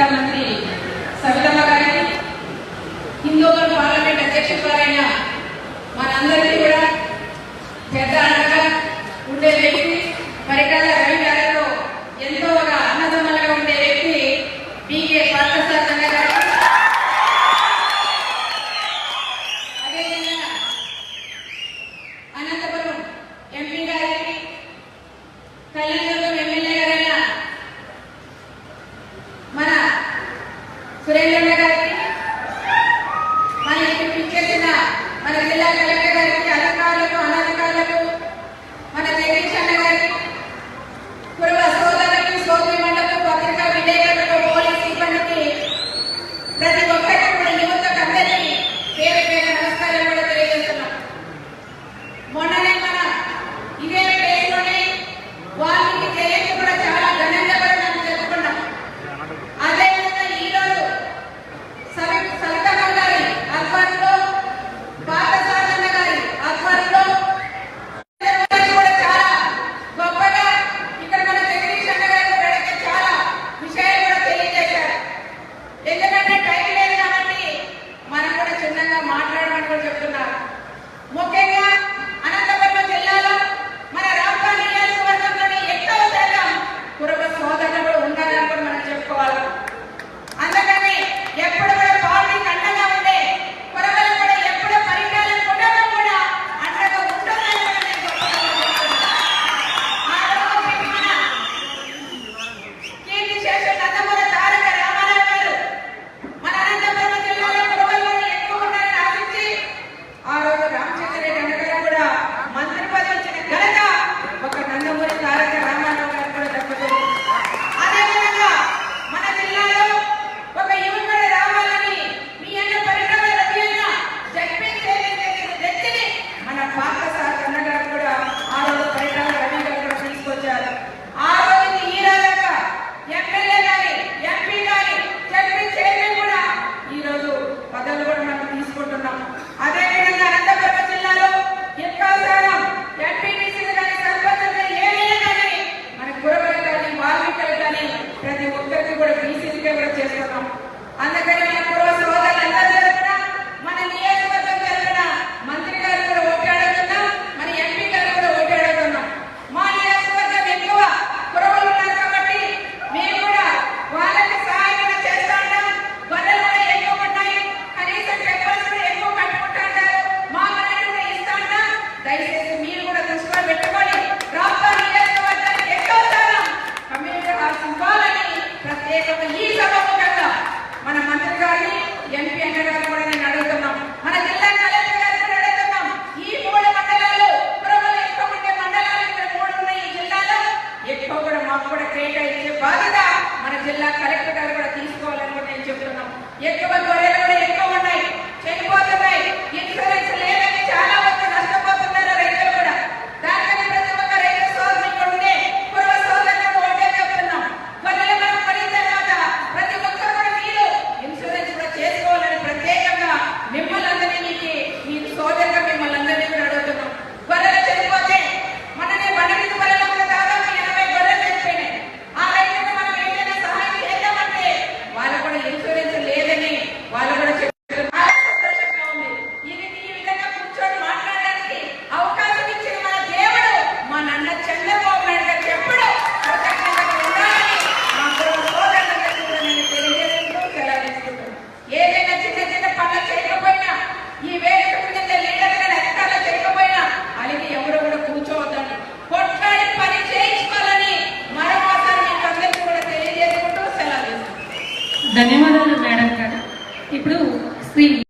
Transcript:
hacer మన జిల్లా collector గారికి అధికారులకు అనధికారులకు మన జగదీష్ అన్న గారికి పురవాసి మాట్లాడారు ప్రతి ఒక్కరిని కూడా బీసీలకే కూడా చేస్తున్నాం. అందుకని మన పూర్వ సోదరులందరూ ఈ మన కూడా మన జిల్లా కూడా అడుగుతున్నాం. ఈ మండలాలు ఎక్కువ మండలాలు ఇక్కడ ఈ జిల్లాలో. మాకు కూడా మన జిల్లా కలెక్టర్ గారు కూడా తీసుకోవాలని కూడా నేను చెప్తున్నాం. ఎక్కువ గొర్రెలు కూడా ఎక్కువ ఉన్నాయి.